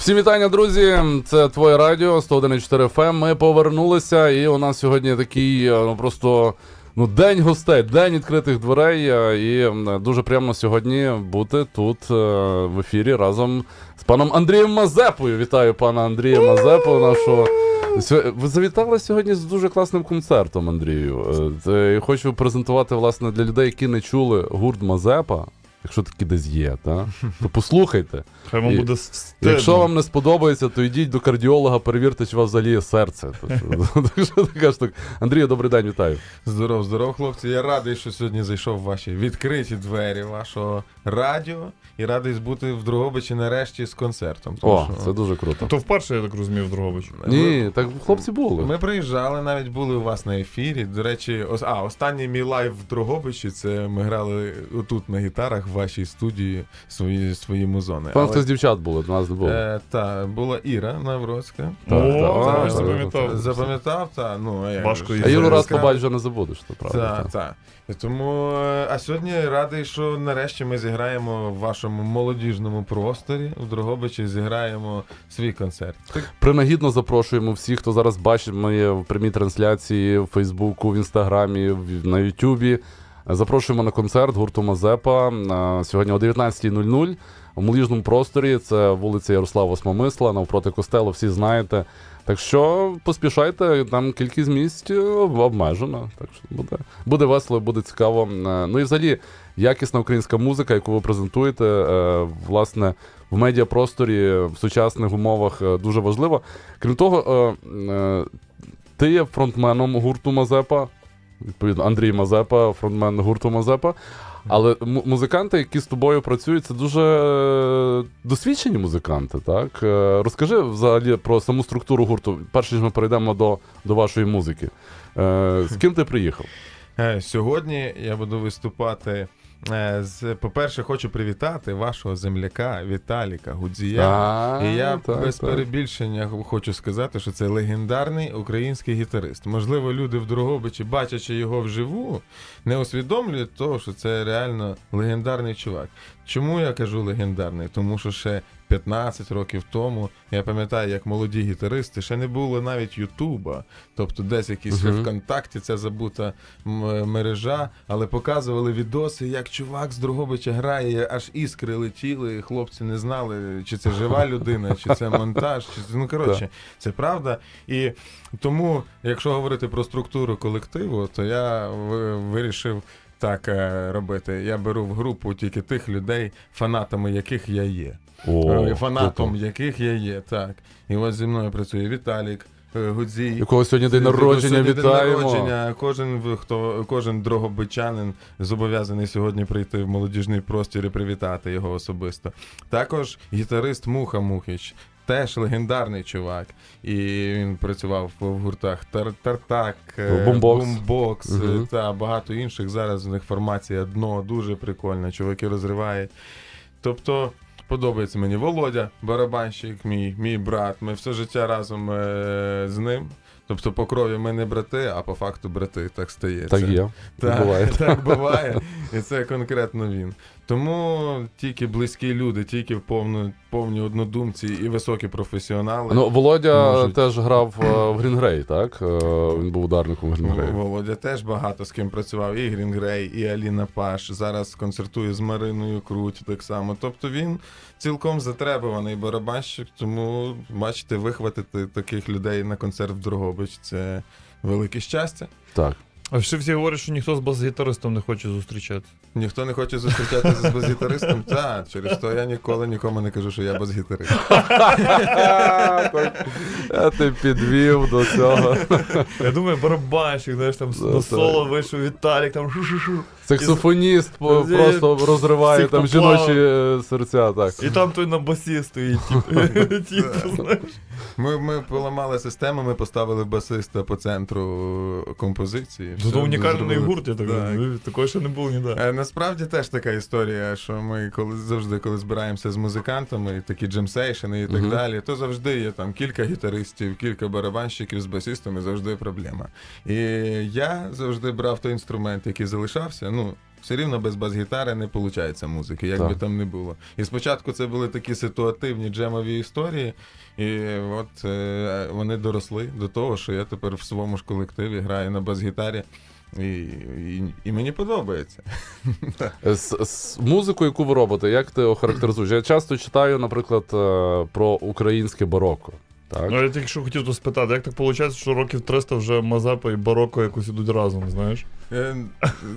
Всім вітання, друзі! Це твоє радіо 101.4 FM. Ми повернулися, і у нас сьогодні такий е, ну, просто ну, день гостей, день відкритих дверей. е, І дуже приємно сьогодні бути тут е, в ефірі разом з паном Андрієм Мазепою. Вітаю пана Андрія Мазепу, нашого. Ви завітали сьогодні з дуже класним концертом, Андрію. Хочу презентувати, власне, для людей, які не чули гурт Мазепа. Якщо такі десь є, та? то послухайте. Хай вам І- буде стидно. Якщо вам не сподобається, то йдіть до кардіолога, перевірте, чи у вас взагалі є серце. Так що- така штука. Андрію, добрий день, вітаю. Здоров, здоров, хлопці. Я радий, що сьогодні зайшов в ваші відкриті двері вашого радіо і радий бути в Дрогобичі нарешті з концертом. Тому О, що це дуже круто. То вперше, я так розумів, в Дрогобичу. Ні, так хлопці були. Ми приїжджали, навіть були у вас на ефірі. До речі, ос- а, останній мій лайв в Дрогобичі це ми грали тут на гітарах в вашій студії свої, свої музони. Пан хтось з дівчат були, до нас не було. Е, та, була Іра Навроцька. Так, запам'ятав. Запам'ятав, та, ну, а як Важко її А Юру раз побачиш, вже не забудеш, то правда. Так, так. І Тому, е, а сьогодні радий, що нарешті ми зіграємо в вашому молодіжному просторі в Дрогобичі, зіграємо свій концерт. Принагідно запрошуємо всіх, хто зараз бачить ми в прямій трансляції в Фейсбуку, в Інстаграмі, в- на Ютубі. Запрошуємо на концерт гурту Мазепа а, сьогодні о 19.00 у молодіжному просторі. Це вулиця Ярослава Осмомисла, навпроти костелу, всі знаєте. Так що поспішайте, там кількість місць е, обмежена. Так що буде, буде весело, буде цікаво. Е, Ну і взагалі, якісна українська музика, яку ви презентуєте, е, власне, в медіапросторі в сучасних умовах е, дуже важлива. Крім того, е, е, ти є фронтменом гурту Мазепа. Відповідно, Андрій Мазепа, фронтмен гурту Мазепа. Але му- музиканти, які з тобою працюють, це дуже е, досвідчені музиканти, так? Е, Розкажи взагалі про саму структуру гурту, перш ніж ми перейдемо до, до вашої музики. Е, З ким ти приїхав? Сьогодні я буду виступати. Е, по-перше, хочу привітати вашого земляка Віталіка Гудзія. А, І я так, без так. перебільшення хочу сказати, що це легендарний український гітарист. Можливо, люди в Дрогобичі, бачачи його вживу, не усвідомлюють того, що це реально легендарний чувак. Чому я кажу легендарний? Тому що ще 15 років тому я пам'ятаю, як молоді гітаристи ще не було навіть Ютуба, тобто десь якісь Мгм. ВКонтакті ця забута мережа, але показували відоси, як чувак з Дрогобича грає, аж іскри летіли, і хлопці не знали, чи це жива людина, чи це монтаж, чи ну коротше, це правда. І тому, якщо говорити про структуру колективу, то я вирішив. Так е, робити. Я беру в групу тільки тих людей, фанатами яких я є. О, Е, фанатом круто. яких я є. Так. І ось зі мною працює Віталік, е, Гудзій. Якого сьогодні день народження, сьогодні день народження. Кожен хто кожен дрогобичанин зобов'язаний сьогодні прийти в молодіжний простір і привітати його особисто. Також гітарист Муха Мухич. Теж легендарний чувак, і він працював в гуртах Тар- Тартак, е, Бумбокс. Бумбокс е, та багато інших. Зараз в них формація дно дуже прикольна. Чуваки розривають. Тобто подобається мені Володя, барабанщик, мій, мій брат. Ми все життя разом е, з ним. Тобто по крові ми не брати, а по факту брати. Так стається. Так є. Так, Буває. так буває. І це конкретно він. Тому тільки близькі люди, тільки повно, повні однодумці і високі професіонали. Ну, Володя Можуть. теж грав е, в Грінгрей, так? Е, Він був ударником в Грінгрей. Володя теж багато з ким працював. І Грін Грей, і Аліна Паш. Зараз концертує з Мариною Круть так само. Тобто він цілком затребуваний барабанщик, тому бачите, вихватити таких людей на концерт в Дрогобич це велике щастя. Так. А ще всі говорять, що ніхто з бас-гітаристом не хоче зустрічати. Ніхто не хоче зустрічатися з бас-гітаристом. Так, через то я ніколи нікому не кажу, що я бас-гітарист. Я ти підвів до цього. Я думаю, барабанщик, знаєш, там на соло вийшов Віталік, там шу-шу-шу. Саксофоніст просто розриває там жіночі е, серця. Так. І там той на басі стоїть, знаєш. Ми, ми поламали систему, ми поставили басиста по центру композиції. Це Все, унікальний гурт, я так Так. Такого ще не було ніде. Е, Насправді теж така історія, що ми коли завжди, коли збираємося з музикантами, такі джемсейшени і так Мгм. далі, то завжди є там кілька гітаристів, кілька барабанщиків з басистами, завжди проблема. І я завжди брав той інструмент, який залишався. Ну, Все рівно без бас-гітари не виходить музики, як би там не було. І спочатку це були такі ситуативні джемові історії, і от е, вони доросли до того, що я тепер в своєму ж колективі граю на бас-гітарі. І, і, і мені подобається. З, з музику, яку ви робите, як ти охарактеризуєш? Я часто читаю, наприклад, е, про українське бароко. Так? Ну, я тільки що хотів то спитати, як так виходить, що років 300 вже Мазепа і Бароко якось ідуть разом, знаєш? Е,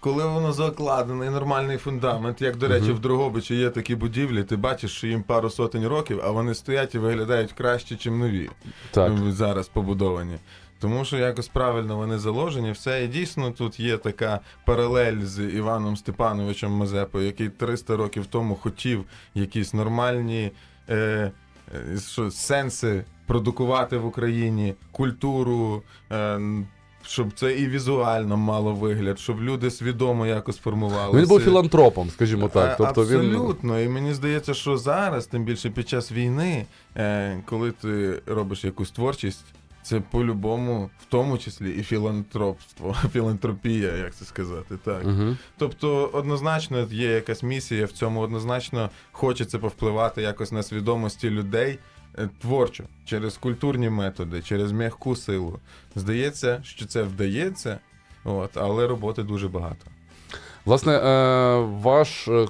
Коли воно закладений нормальний фундамент, як до речі, в Дрогобичі є такі будівлі, ти бачиш, що їм пару сотень років, а вони стоять і виглядають краще, ніж нові Так. е, зараз побудовані. Тому що якось правильно вони заложені, все. І дійсно тут є така паралель з Іваном Степановичем Мазепою, який 300 років тому хотів якісь нормальні е, е, що, сенси продукувати в Україні, культуру. Е, щоб це і візуально мало вигляд, щоб люди свідомо якось формувалися. Він був філантропом, скажімо так. Е, Тобто він І мені здається, що зараз, тим більше під час війни, е, коли ти робиш якусь творчість, це по-любому, в тому числі і філантропство, філантропія, як це сказати, так. Угу. Тобто, однозначно є якась місія в цьому, однозначно хочеться повпливати якось на свідомості людей творчо, через культурні методи, через м'яку силу. Здається, що це вдається, от, але роботи дуже багато. Власне, е, ваш, е, е,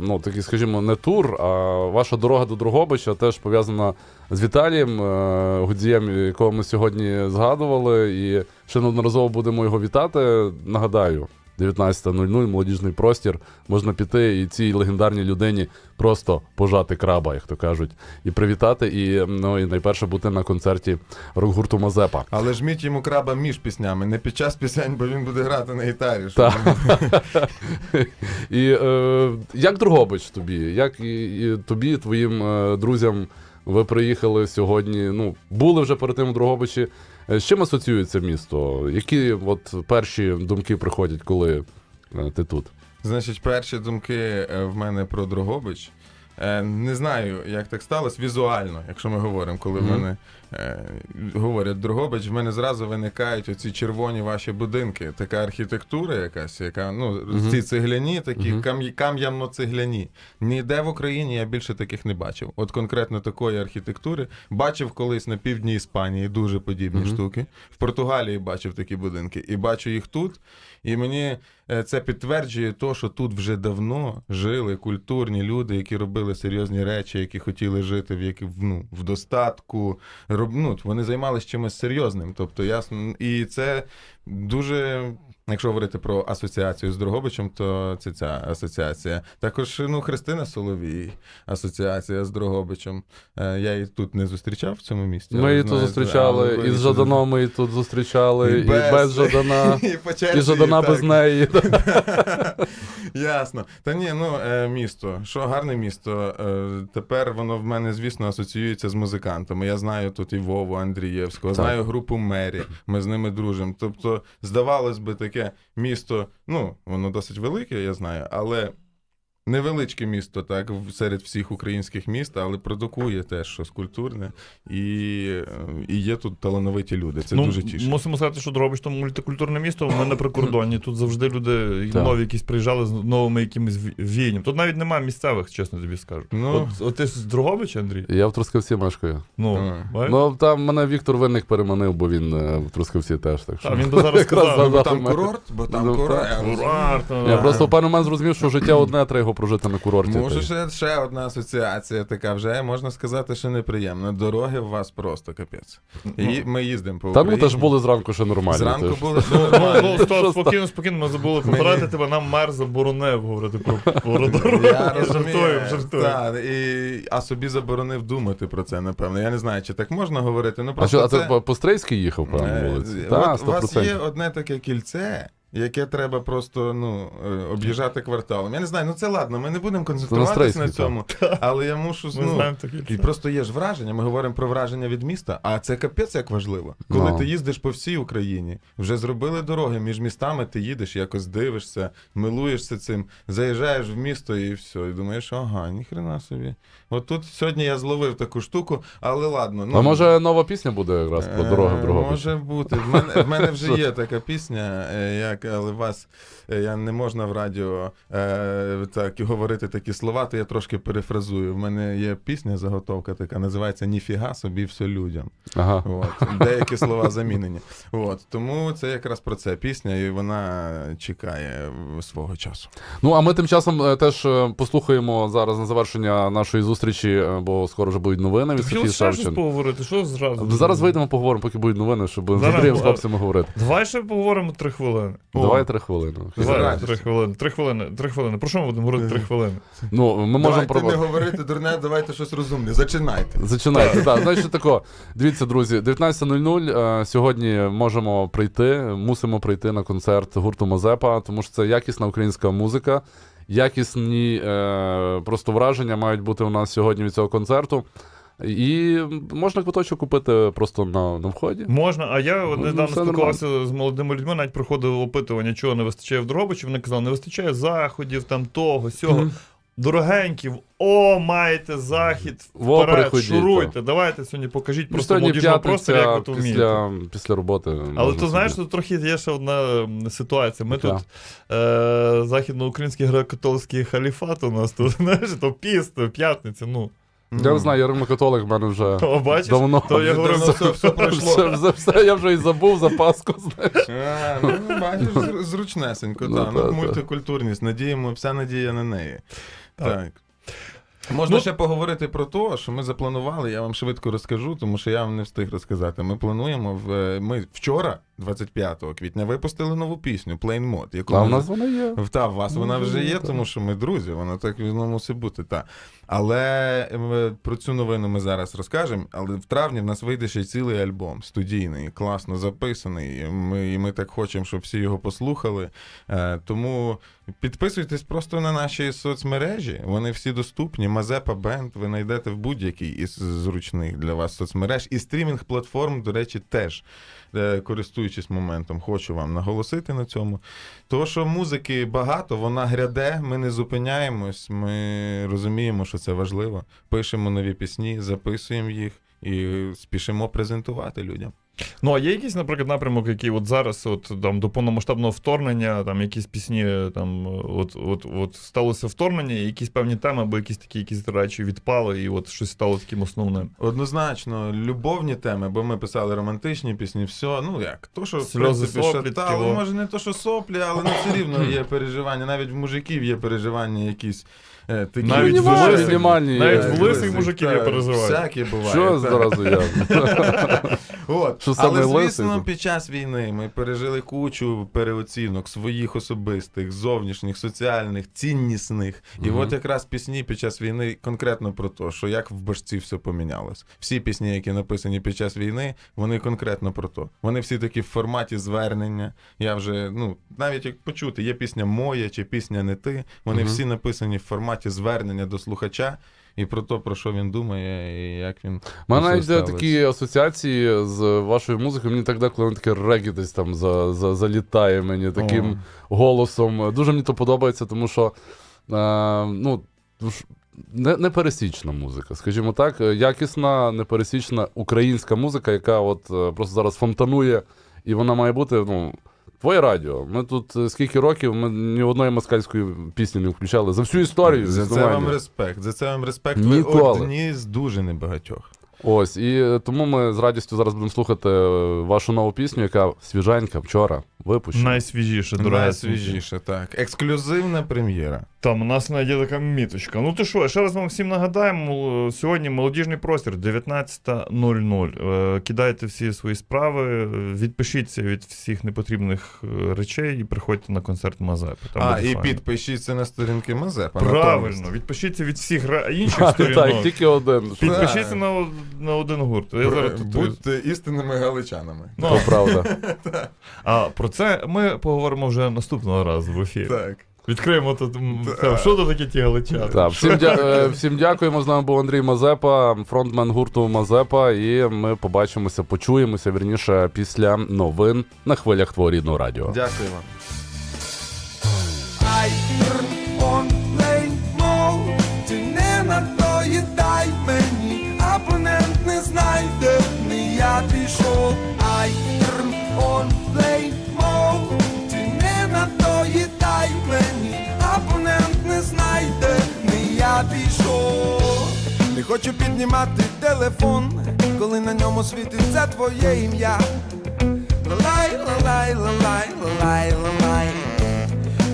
ну такий, скажімо, не тур, а ваша дорога до Дрогобича теж пов'язана з Віталієм е, Гудзієм, якого ми сьогодні згадували, і ще неодноразово будемо його вітати. Нагадаю, 19.00, молодіжний простір. Можна піти і цій легендарній людині просто пожати краба, як то кажуть, і привітати, і, ну, і найперше бути на концерті рок-гурту Мазепа. Але жміть йому краба між піснями, не під час пісень, бо він буде грати на гітарі. щоб Так. І е, як Дрогобич тобі? Як і, і тобі, твоїм е, друзям, ви приїхали сьогодні? Ну, були вже перед тим у Дрогобичі. Е, З чим асоціюється місто? Які от перші думки приходять, коли е, ти тут? Значить, перші думки е, в мене про Дрогобич. Е, Не знаю, як так сталося. Візуально, якщо ми говоримо, коли в Мгм. мене е, говорять Дрогобич, в мене зразу виникають оці червоні ваші будинки. Така архітектура якась, яка ну Мгм. ці цегляні, такі Мгм. кам'я- кам'яно-цегляні. Ніде в Україні я більше таких не бачив. От конкретно такої архітектури бачив колись на півдні Іспанії дуже подібні Мгм. штуки. В Португалії бачив такі будинки, і бачу їх тут. І мені е, це підтверджує то, що тут вже давно жили культурні люди, які робили серйозні речі, які хотіли жити в які, ну, в достатку. Роб, ну, вони займалися чимось серйозним. Тобто, ясно, і це дуже. Якщо говорити про асоціацію з Дрогобичем, то це ця асоціація. Також ну, Христина Соловій, асоціація з Дрогобичем. Е, я її тут не зустрічав в цьому місті. Ми її тут зустрічали, і з Жаданом ми її тут зустрічали, і, І без, без. Жадана, І по черзі, і Жадана так. без неї. Ясно. Та ні, ну е, місто. Що гарне місто. Е, тепер воно в мене, звісно, асоціюється з музикантами. Я знаю тут і Вову Андрієвського, знаю групу Мері. Ми з ними дружимо. Тобто, здавалось би, таке місто, ну, воно досить велике, я знаю, але. Невеличке місто, так, серед всіх українських міст, але продукує теж щось культурне, і, е, і є тут талановиті люди. Це дуже тішить. Ну, Мусимо сказати, що Дрогобич то мультикультурне місто, ми на прикордонні. Тут завжди люди Так. нові якісь приїжджали з новими якимись ві- віянням. Тут навіть немає місцевих, чесно тобі скажу. Ну. От, от ти з Дрогобича, Андрій? Я в Трускавці мешкаю. Ну, Ну там мене Віктор Винник переманив, бо він е, в Трускавці теж. Так що Та, він би зараз сказав, Бо там мене. курорт, бо там Ну, курорт. я просто в певний момент зрозумів, що життя одне, треба його прожити на курорті. Може, ще, ще одна асоціація така, вже можна сказати, що неприємна. Дороги у вас просто капець. І ми їздимо по Та ну Україні. теж були зранку ще нормально. Зранку все Ну, нормально. ну, стоп, спокійно, спокійно, ми забули попередити тебе, нам мер заборонив говорити про, про дорогу. Я розумію, Жартую, жартую. і, а собі заборонив думати про це, напевно. Я не знаю, чи так можна говорити. Ну, А просто що, а це... це по- Стрийській їхав, певно, Е, вулиці? у вас є одне таке кільце, яке треба просто ну, е, об'їжджати кварталом. Я не знаю, ну це ладно, ми не будемо концентруватися на цьому, але я мушу ну. І просто є ж враження, ми говоримо про враження від міста, а це капець як важливо. Коли Ну. ти їздиш по всій Україні, вже зробили дороги між містами, ти їдеш, якось дивишся, милуєшся цим, заїжджаєш в місто і все. І думаєш, ага, ніхрена собі. От тут сьогодні я зловив таку штуку, але ладно. Ну, А може нова пісня буде якраз про дороги в Е, Дрогобичі? Може бути. В мене, в мене вже є така пісня, е, як ласка, але вас е, я не можна в радіо е, так говорити такі слова, то я трошки перефразую. В мене є пісня, заготовка така, називається Ніфіга собі все людям. Ага. От, деякі слова замінені. От, тому це якраз про це пісня, і вона чекає свого часу. Ну а ми тим часом е, теж е, послухаємо зараз на завершення нашої зустрічі, бо скоро вже будуть новини від Софії Савчин. поговорити, що зразу? Зараз вийдемо, поговоримо, поки будуть новини, щоб з Андрієм з хлопцями говорити. Давай ще поговоримо три хвилини. О. Давай три хвилини. Давай три хвилини. Три хвилини. Три хвилини. Про що ми будемо говорити три хвилини? Ну, ми можемо давайте про не говорити дурне, давайте щось розумне. Зачинайте. Зачинайте. Так, значить тако. Дивіться, друзі, 19.00 е, сьогодні можемо прийти, мусимо прийти на концерт гурту Мазепа, тому що це якісна українська музика. Якісні е, просто враження мають бути у нас сьогодні від цього концерту. І можна квиточок купити просто на, на вході. Можна, а я Ну, недавно все спілкувався з молодими людьми, навіть проходив опитування, чого не вистачає в Дрогобичі. Вони казали, не вистачає заходів, там того, сього. Мгм. Дорогенькі, о, маєте захід, вперед, приходіть, шуруйте, давайте сьогодні покажіть Ну, просто Сьогодні молодіжного простору, як ви то вмієте. після, після роботи. Але ти знаєш, тут трохи є ще одна ситуація. Ми Яка? тут е, західноукраїнський греко-католицький халіфат у нас тут, знаєш, то піст, п'ятниця, ну. Я не знаю, я римокатолик, в мене вже О, бачиш, давно. то я говорю, все, все пройшло. Все, все, все, я вже і забув за Пасху, знаєш. А, ну, бачиш, зру- зручнесенько, Ну, так. та, Ну, та. мультикультурність. Надіємо, вся надія на неї. Так. Можна Ну- ще поговорити про те, що ми запланували, я вам швидко розкажу, тому що я вам не встиг розказати. Ми плануємо в е, ми вчора, 25 квітня, випустили нову пісню Plain Mode, яку А ми в нас вона є. в та, в вас вона вже є, Ну, так. тому що ми друзі, вона так воно мусить бути. Та. Але е, про цю новину ми зараз розкажемо. Але в травні в нас вийде ще й цілий альбом студійний, класно записаний. І Ми, і ми так хочемо, щоб всі його послухали. Е, тому підписуйтесь просто на наші соцмережі. Вони всі доступні. Мазепа Бенд ви знайдете в будь-якій із зручних для вас соцмереж. І стрімінг-платформ, до речі, теж. Е, Користуючись моментом, хочу вам наголосити на цьому. То, що музики багато, вона гряде, ми не зупиняємось, ми розуміємо, що це важливо. Пишемо нові пісні, записуємо їх і спішимо презентувати людям. Ну, а є якийсь, наприклад, напрямок, який от зараз, от там до повномасштабного вторгнення, там якісь пісні, там от, от, от сталося вторгнення, і якісь певні теми, або якісь такі якісь речі відпали, і от щось стало таким основним. Однозначно, любовні теми, бо ми писали романтичні пісні, все, ну як, то, що в Сльози, принципі, соплі, шатало, такі, може не то, що соплі, але ну, все рівно є переживання. Навіть в мужиків є переживання якісь такі. Навіть в Мінімальні, лисих, мінімальні, навіть е, в лисих мужиків так, є переживання. Всякі буває. Що зразу я? От. Що Але звісно, під час війни ми пережили кучу переоцінок своїх особистих, зовнішніх, соціальних, ціннісних. І Мгм. от якраз пісні під час війни конкретно про те, що як в башці все помінялось. Всі пісні, які написані під час війни, вони конкретно про то. Вони всі такі в форматі звернення. Я вже, ну, навіть як почути, є пісня моя чи пісня не ти. Вони Мгм. всі написані в форматі звернення до слухача. І про те, про що він думає, і як він. У мене навіть є такі асоціації з вашою музикою. Мені так деколи таке регі десь там за, за, залітає мені таким голосом. Дуже мені то подобається, тому що е, ну, ж- не, непересічна музика, скажімо так, е, якісна, непересічна українська музика, яка от е, просто зараз фонтанує, і вона має бути. ну, Твоє радіо. Ми тут е, скільки років, ми ні одної москальської пісні не включали за всю історію. За це вам респект. За це вам респект. Ви Ніколи. одні з дуже небагатьох. Ось, і е, тому ми з радістю зараз будемо слухати е, вашу нову пісню, яка свіженька вчора випущена. Найсвіжіше, дорога. Найсвіжіше, так. Ексклюзивна прем'єра. Там у нас є така міточка. Ну то що, ще раз вам всім нагадаємо, сьогодні молодіжний простір 19.00. Е, Кидайте всі свої справи, е, відпишіться від всіх непотрібних е, речей і приходьте на концерт Мазепи. Там а, буде і файно. підпишіться на сторінки Мазепа. Правильно, відпишіться від всіх ра- інших Так, тільки один. Підпишіться на, на один гурт. Я зараз тут... Будьте істинними галичанами. Ну, То правда. а про це ми поговоримо вже наступного разу в ефірі. Так. Відкриємо тут. м, там, Що то таке ті галичани? Так, всім, дя... е, всім дякуємо. З нами був Андрій Мазепа, фронтмен гурту Мазепа. І ми побачимося, почуємося вірніше після новин на хвилях твого рідного радіо. Дякую хочу піднімати телефон, коли на ньому світиться твоє ім'я. Лалай, лалай, лалай, лалай, лалай.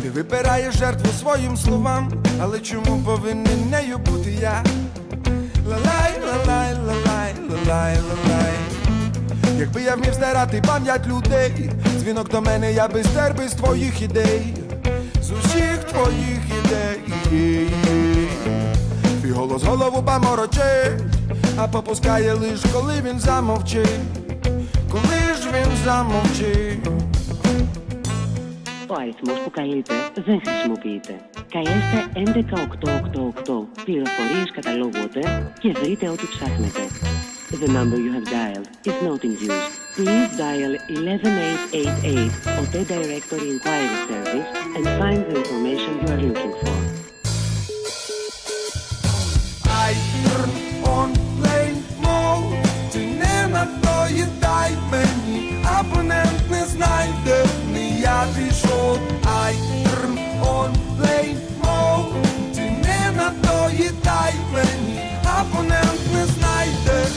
Ти вибираєш жертву своїм словам, але чому повинен нею бути я? Лалай, лалай, лалай, лалай, лалай. Якби я вмів стирати пам'ять людей, дзвінок до мене я би стер без твоїх ідей, з усіх твоїх ідей. Твій голос голову поморочить, а попускає лиш, коли він замовчить, коли ж він замовчить. Ο αριθμός που καλείτε δεν χρησιμοποιείται. Καλέστε 11888 πληροφορίες καταλόγου ΟΤΕ και βρείτε ό,τι ψάχνετε. The number you have dialed is not in use. Please dial 11888 OTE Directory Inquiry Service and find the information you are looking for. rabiscou